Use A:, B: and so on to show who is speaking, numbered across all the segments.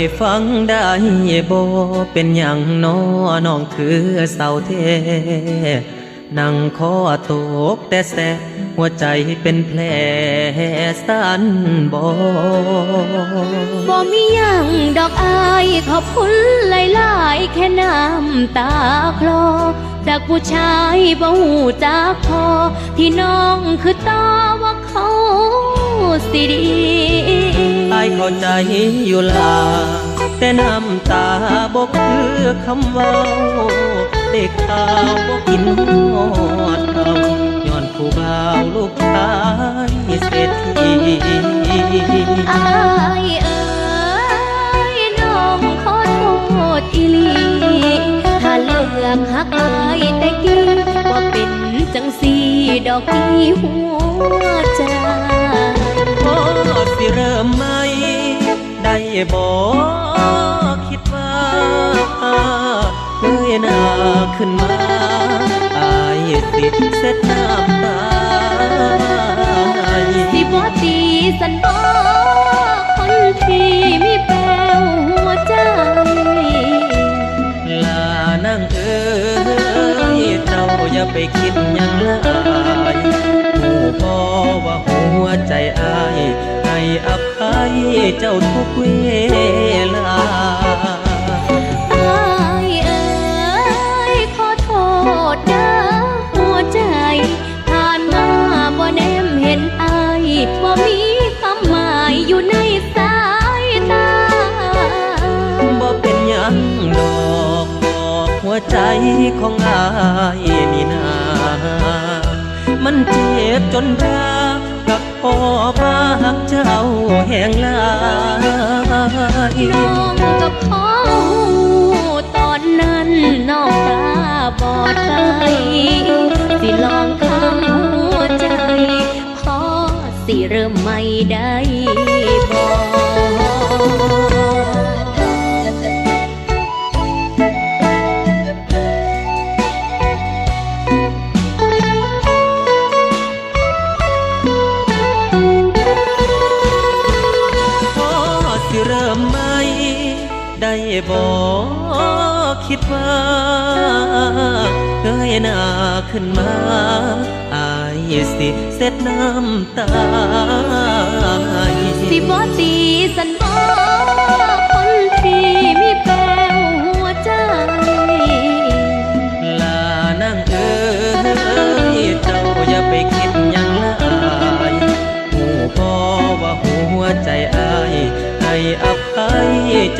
A: ให้ฟังได้บ่เป็นอย่างน้อน้องคือเสาเท นั่งคอตกแต่แสหัวใจเป็นแผลสั้นบ่
B: บ่มีหยังดอกอายขอบคุณหลายๆแค่น้ำตาคลอจากผู้ชายบ่หูจากพอที่น้องคือต่อว่าเขาสิดี
A: อายเข้าใจอยู่ลา แต่น้ำตาบ่คือคำว้าเด็กขาวบ่กินหอดเขาย้อนผู้บ่าวลูกชายเศรษฐี
B: อายเอ๋ยน้องขอโทษอีลี ถ้าเลือกหักอายแต่กี้ว่าเป็นจังสีดอกที่หัวใจ
A: พอสิเริ่มไหมได้บ่คิ ขึ้นมาอายสิเสร็จน้ำตา
B: สิบ่ตีสันบอคนที่มีแปลวหัวใจ
A: ลานั่งเอ้ยเจ้าอย่าไปคิดยังหลายผู้พ่อว่าหัวใจอายให้อภัยเจ้าทุกเวลา
B: เป็
A: นหยังดอกบอกหัวใจของอายนี่นา มันเจ็บจนรักกับพ่อบ้าหักเจ้าแห่งลาย
B: น้องกับพ่อตอนนั้นน้องตาบอดไปสิลองคำหัวใจพ่อสิเริ่มไม่ได้บอก
A: ได้บอกคิดว่าเงยหน้าขึ้นมาอายสิเสร็จน้ำตา
B: สิบอตีสันบอคนที่มีแปวหัวใจ
A: ลานั่งเอ้ยเจ้าอย่าไปคิดหยังหลายหูพ่อว่าหัวใจอายให้อภ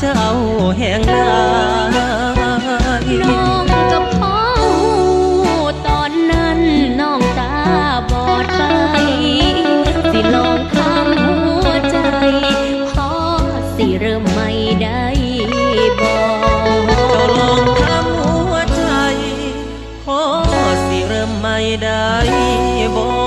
A: เจ้าแห่งนาน้
B: องกับพ่อตอนนั้นน้องตาบอดไป สิลองทำหัวใจพ่อสิ
A: เริ่มไม่ได้บอกลองทำหัวใจพ่อสิเริ่มไม่ได้บอก